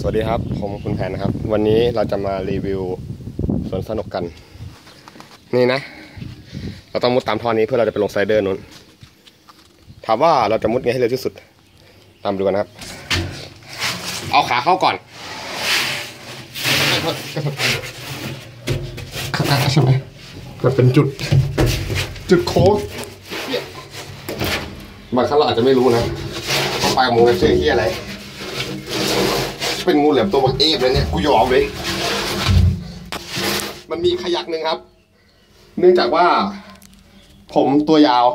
สวัสดีครับ ผมคุณแผนนะครับ วันนี้เราจะมารีวิวสวนสนุกกัน นี่นะ เราต้องมุดตามท่อนี้เพื่อเราจะไปลงสไลเดอร์นู้นถามว่าเราจะมุดไงให้เร็วที่สุด ตามดูกันนะครับ เอาขาเข้าก่อนข้างหน้าใช่ไหมมันเป็นจุด จุดโค้งเนี่ยบางครั้งเราอาจจะไม่รู้นะว่าปลายมูกันชื่อที่อะไร เป็นงูแหลือมตัวบักเอฟเลยเนี่ยกูยอมเลยมันมีขยักหนึ่งครับ เนื่องจากว่า ผมตัวยาว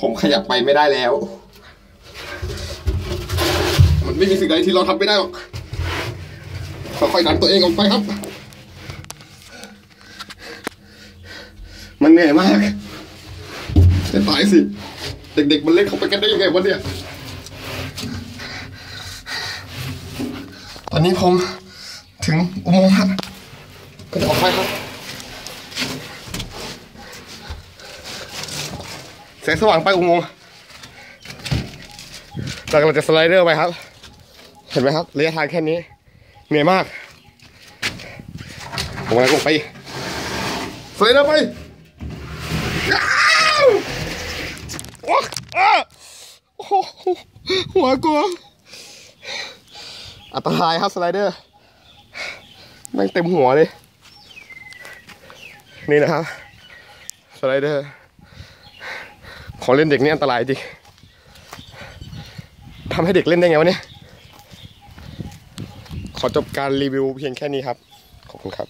ผมขยับไปไม่ได้แล้ว มันไม่มีสิ่งใดที่เราทำไม่ได้หรอกค่อยๆดันตัวเองออกไปครับ มันเหนื่อยมากจะตายสิ เด็กๆมันเล่นเข้าไปกันได้ยังไงวะเนี่ย ตอนนี้ผมถึงอุโมงค์ครับก็จะออกไปครับแสงสว่างไปอุโมงค์เรากำลังจะสไลเดอร์ไปครับ เห็นไหมครับระยะทางแค่นี้ เหนื่อยมาก ผมกำลังลงไป สไลเดอร์ไปโอ้โหหัวกลัว อันตรายครับสไลเดอร์แม่งเต็มหัวเลย นี่นะครับสไลเดอร์ของเล่นเด็กนี่อันตรายจริงทำให้เด็กเล่นได้ไงวะเนี่ย ขอจบการรีวิวเพียงแค่นี้ครับ ขอบคุณครับ